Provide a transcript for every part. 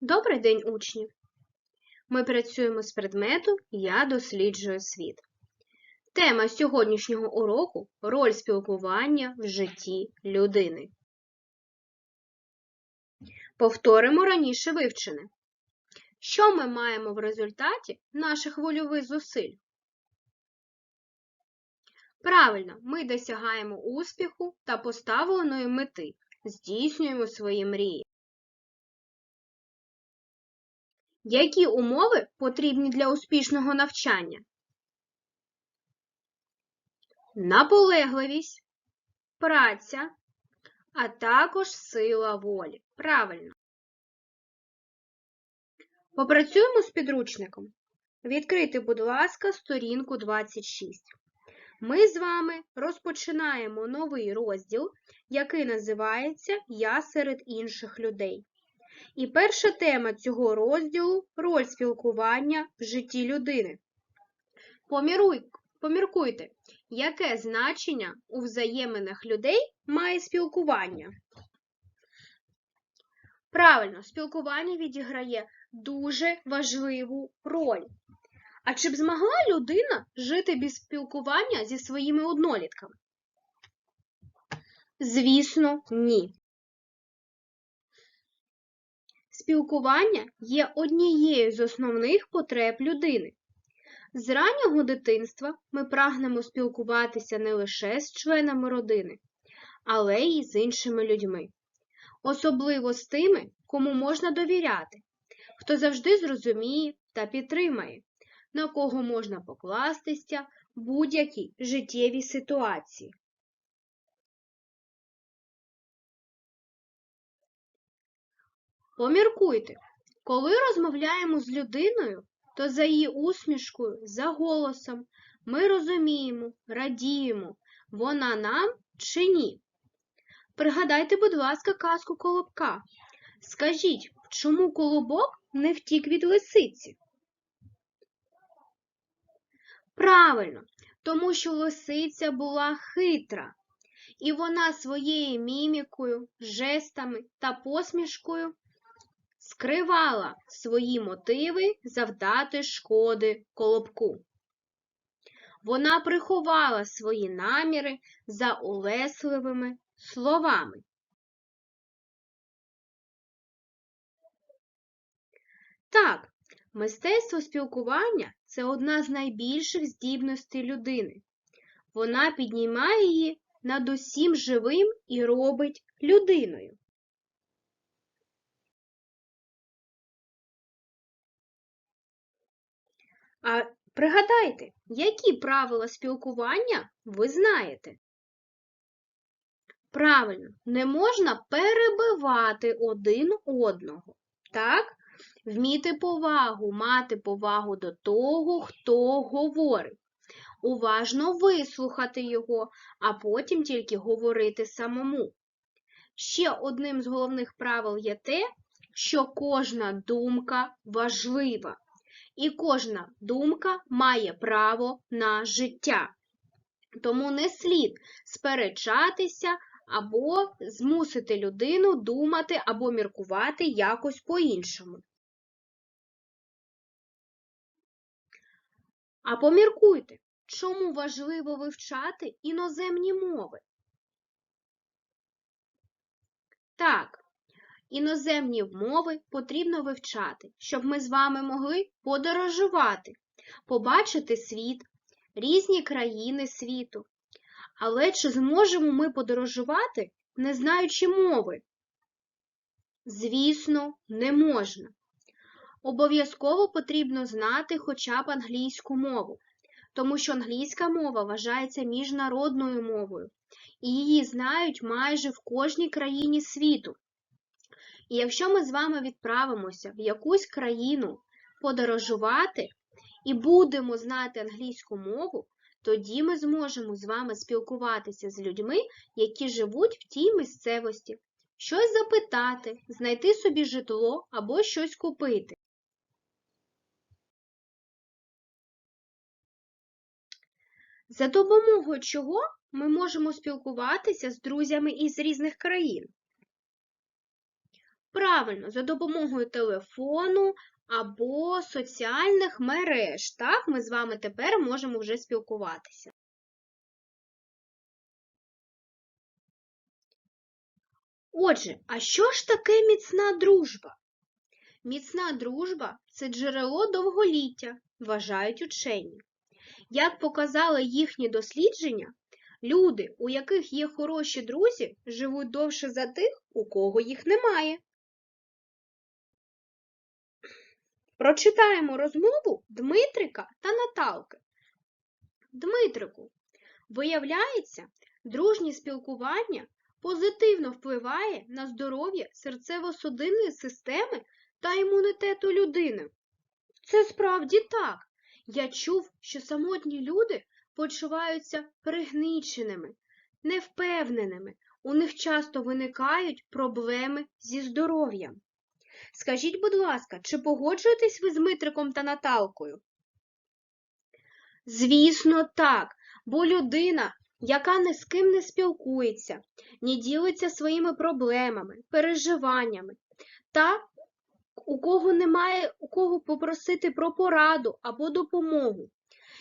Добрий день, учні! Ми працюємо з предмету Я досліджую світ. Тема сьогоднішнього уроку роль спілкування в житті людини. Повторимо раніше вивчене. Що ми маємо в результаті наших вольових зусиль? Правильно, ми досягаємо успіху та поставленої мети, здійснюємо свої мрії. Які умови потрібні для успішного навчання? Наполегливість, праця, а також сила волі. Правильно. Попрацюємо з підручником. Відкрийте, будь ласка, сторінку 26. Ми з вами розпочинаємо новий розділ, який називається Я серед інших людей. І перша тема цього розділу роль спілкування в житті людини. Поміруй, поміркуйте, яке значення у взаєминах людей має спілкування? Правильно, спілкування відіграє дуже важливу роль. А чи б змогла людина жити без спілкування зі своїми однолітками? Звісно, ні. Спілкування є однією з основних потреб людини. З раннього дитинства ми прагнемо спілкуватися не лише з членами родини, але й з іншими людьми, особливо з тими, кому можна довіряти, хто завжди зрозуміє та підтримає, на кого можна покластися в будь-якій життєвій ситуації. Поміркуйте, коли розмовляємо з людиною, то за її усмішкою, за голосом ми розуміємо, радіємо, вона нам чи ні. Пригадайте, будь ласка, казку Колобка. Скажіть, чому колобок не втік від лисиці? Правильно, тому що лисиця була хитра, і вона своєю мімікою, жестами та посмішкою скривала свої мотиви завдати шкоди колобку. Вона приховала свої наміри за улесливими словами. Так, мистецтво спілкування це одна з найбільших здібностей людини. Вона піднімає її над усім живим і робить людиною. А пригадайте, які правила спілкування ви знаєте? Правильно, не можна перебивати один одного. Так? Вміти повагу, мати повагу до того, хто говорить. Уважно вислухати його, а потім тільки говорити самому. Ще одним з головних правил є те, що кожна думка важлива і кожна думка має право на життя. Тому не слід сперечатися або змусити людину думати або міркувати якось по-іншому. А поміркуйте, чому важливо вивчати іноземні мови? Так, Іноземні мови потрібно вивчати, щоб ми з вами могли подорожувати, побачити світ, різні країни світу. Але чи зможемо ми подорожувати, не знаючи мови? Звісно, не можна. Обов'язково потрібно знати хоча б англійську мову, тому що англійська мова вважається міжнародною мовою, і її знають майже в кожній країні світу. І якщо ми з вами відправимося в якусь країну подорожувати і будемо знати англійську мову, тоді ми зможемо з вами спілкуватися з людьми, які живуть в тій місцевості, щось запитати, знайти собі житло або щось купити. За допомогою чого ми можемо спілкуватися з друзями із різних країн? Правильно, за допомогою телефону або соціальних мереж. Так, ми з вами тепер можемо вже спілкуватися. Отже, а що ж таке міцна дружба? Міцна дружба це джерело довголіття, вважають учені. Як показали їхні дослідження, люди, у яких є хороші друзі, живуть довше за тих, у кого їх немає. Прочитаємо розмову Дмитрика та Наталки. Дмитрику, виявляється, дружнє спілкування позитивно впливає на здоров'я серцево-судинної системи та імунітету людини. Це справді так. Я чув, що самотні люди почуваються пригніченими, невпевненими. У них часто виникають проблеми зі здоров'ям. Скажіть, будь ласка, чи погоджуєтесь ви з Митриком та Наталкою? Звісно, так, бо людина, яка ні з ким не спілкується, не ділиться своїми проблемами, переживаннями, та у кого немає у кого попросити про пораду або допомогу,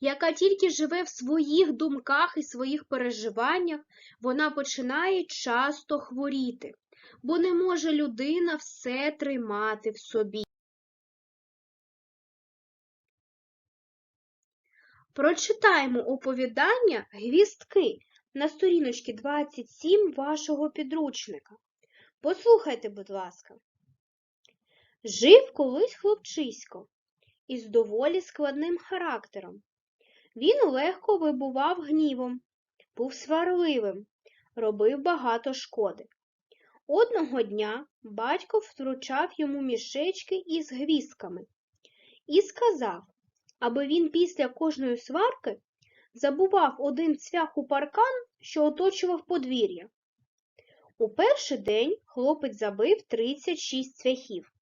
яка тільки живе в своїх думках і своїх переживаннях, вона починає часто хворіти, бо не може людина все тримати в собі. Прочитаємо оповідання «Гвістки» на сторіночці 27 вашого підручника. Послухайте, будь ласка. Жив колись хлопчисько із доволі складним характером. Він легко вибував гнівом, був сварливим, робив багато шкоди. Одного дня батько втручав йому мішечки із гвістками і сказав, аби він після кожної сварки забував один цвях у паркан, що оточував подвір'я. У перший день хлопець забив 36 цвяхів.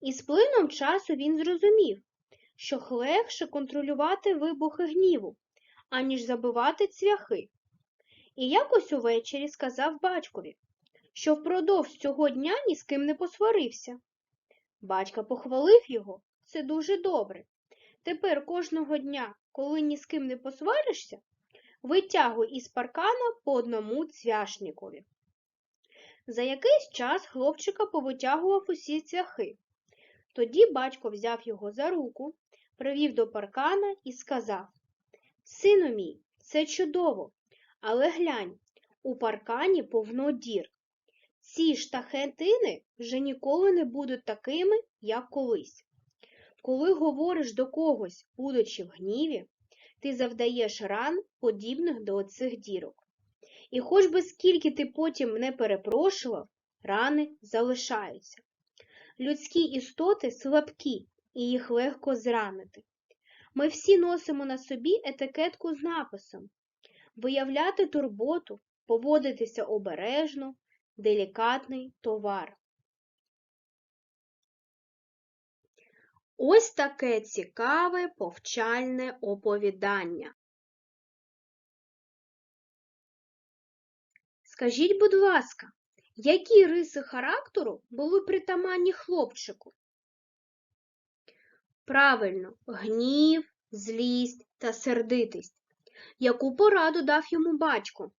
І з плином часу він зрозумів, що легше контролювати вибухи гніву, аніж забивати цвяхи. І якось увечері сказав батькові, що впродовж цього дня ні з ким не посварився. Батька похвалив його, це дуже добре. Тепер кожного дня, коли ні з ким не посваришся, витягуй із паркана по одному цвяшникові. За якийсь час хлопчика повитягував усі цвяхи. Тоді батько взяв його за руку, привів до паркана і сказав Сину мій, це чудово, але глянь, у паркані повно дір. Ці штахетини вже ніколи не будуть такими, як колись. Коли говориш до когось, будучи в гніві, ти завдаєш ран, подібних до оцих дірок. І хоч би скільки ти потім не перепрошував, рани залишаються. Людські істоти слабкі, і їх легко зранити. Ми всі носимо на собі етикетку з написом виявляти турботу, поводитися обережно, делікатний товар. Ось таке цікаве повчальне оповідання. Скажіть, будь ласка, які риси характеру були притаманні хлопчику? Правильно, гнів, злість та сердитість. Яку пораду дав йому батько?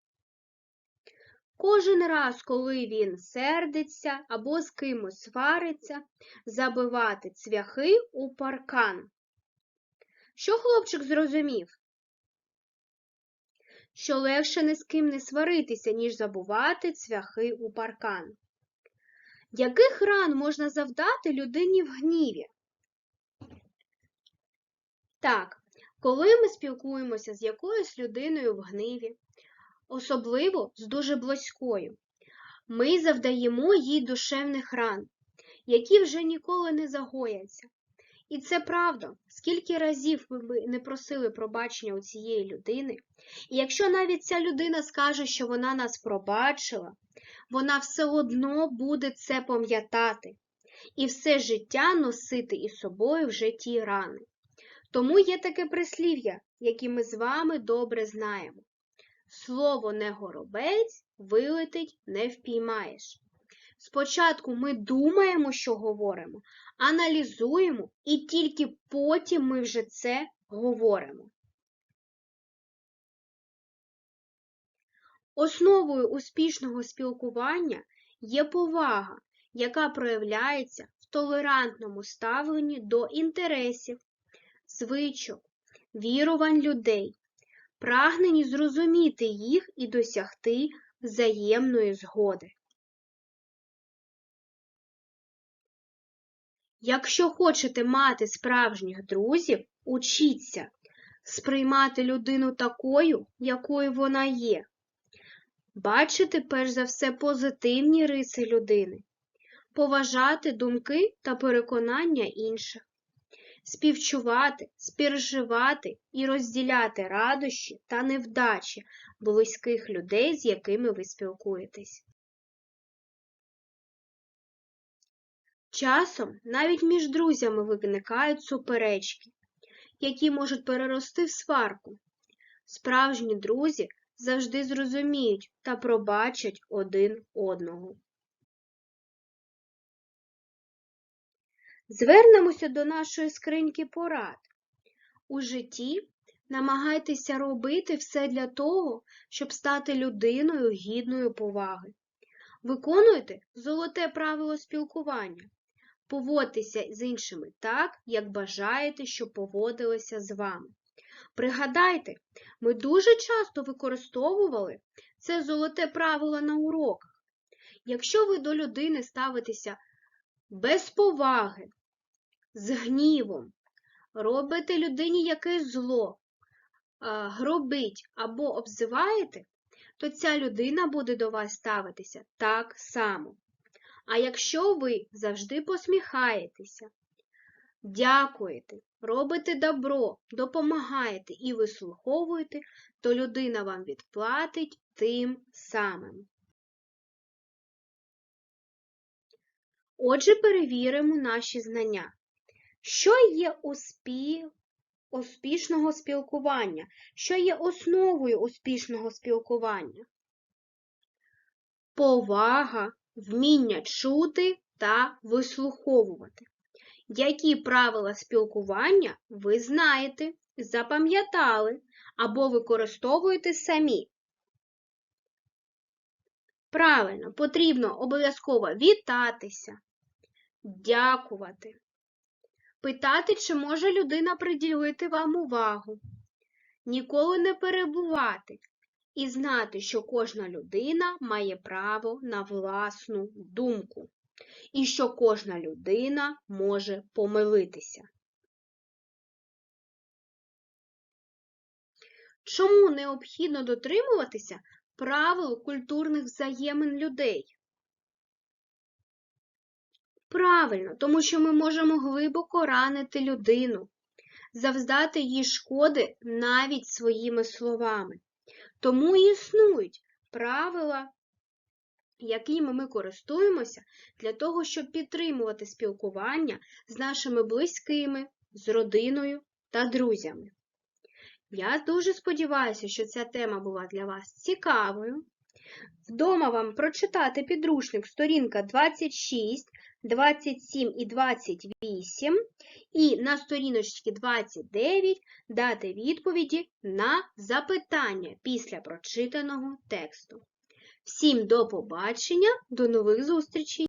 Кожен раз, коли він сердиться або з кимось свариться, забивати цвяхи у паркан. Що хлопчик зрозумів? Що легше ні з ким не сваритися, ніж забувати цвяхи у паркан. Яких ран можна завдати людині в гніві? Так, коли ми спілкуємося з якоюсь людиною в гніві, особливо з дуже близькою, ми завдаємо їй душевних ран, які вже ніколи не загояться. І це правда, скільки разів б не просили пробачення у цієї людини, і якщо навіть ця людина скаже, що вона нас пробачила, вона все одно буде це пам'ятати і все життя носити із собою вже ті рани. Тому є таке прислів'я, яке ми з вами добре знаємо. Слово не горобець, вилетить не впіймаєш. Спочатку ми думаємо, що говоримо, аналізуємо, і тільки потім ми вже це говоримо. Основою успішного спілкування є повага, яка проявляється в толерантному ставленні до інтересів, звичок, вірувань людей, прагненні зрозуміти їх і досягти взаємної згоди. Якщо хочете мати справжніх друзів, учіться сприймати людину такою, якою вона є, бачити перш за все позитивні риси людини, поважати думки та переконання інших, співчувати, співживати і розділяти радощі та невдачі близьких людей, з якими ви спілкуєтесь. Часом навіть між друзями виникають суперечки, які можуть перерости в сварку. Справжні друзі завжди зрозуміють та пробачать один одного. Звернемося до нашої скриньки порад. У житті намагайтеся робити все для того, щоб стати людиною гідною поваги. Виконуйте золоте правило спілкування. Поводьтеся з іншими так, як бажаєте, щоб поводилися з вами. Пригадайте, ми дуже часто використовували це золоте правило на уроках. Якщо ви до людини ставитеся без поваги, з гнівом, робите людині якесь зло, гробить або обзиваєте, то ця людина буде до вас ставитися так само. А якщо ви завжди посміхаєтеся, дякуєте, робите добро, допомагаєте і вислуховуєте, то людина вам відплатить тим самим. Отже, перевіримо наші знання. Що є успі... успішного спілкування? Що є основою успішного спілкування? Повага, вміння чути та вислуховувати. Які правила спілкування ви знаєте, запам'ятали або використовуєте самі? Правильно, потрібно обов'язково вітатися, дякувати, питати, чи може людина приділити вам увагу, ніколи не перебувати і знати, що кожна людина має право на власну думку і що кожна людина може помилитися. Чому необхідно дотримуватися правил культурних взаємин людей? Правильно, тому що ми можемо глибоко ранити людину, завдати їй шкоди навіть своїми словами. Тому існують правила, якими ми користуємося для того, щоб підтримувати спілкування з нашими близькими, з родиною та друзями. Я дуже сподіваюся, що ця тема була для вас цікавою. Вдома вам прочитати підручник сторінка 26, 27 і 28, і на сторіночці 29 дати відповіді на запитання після прочитаного тексту. Всім до побачення, до нових зустрічей!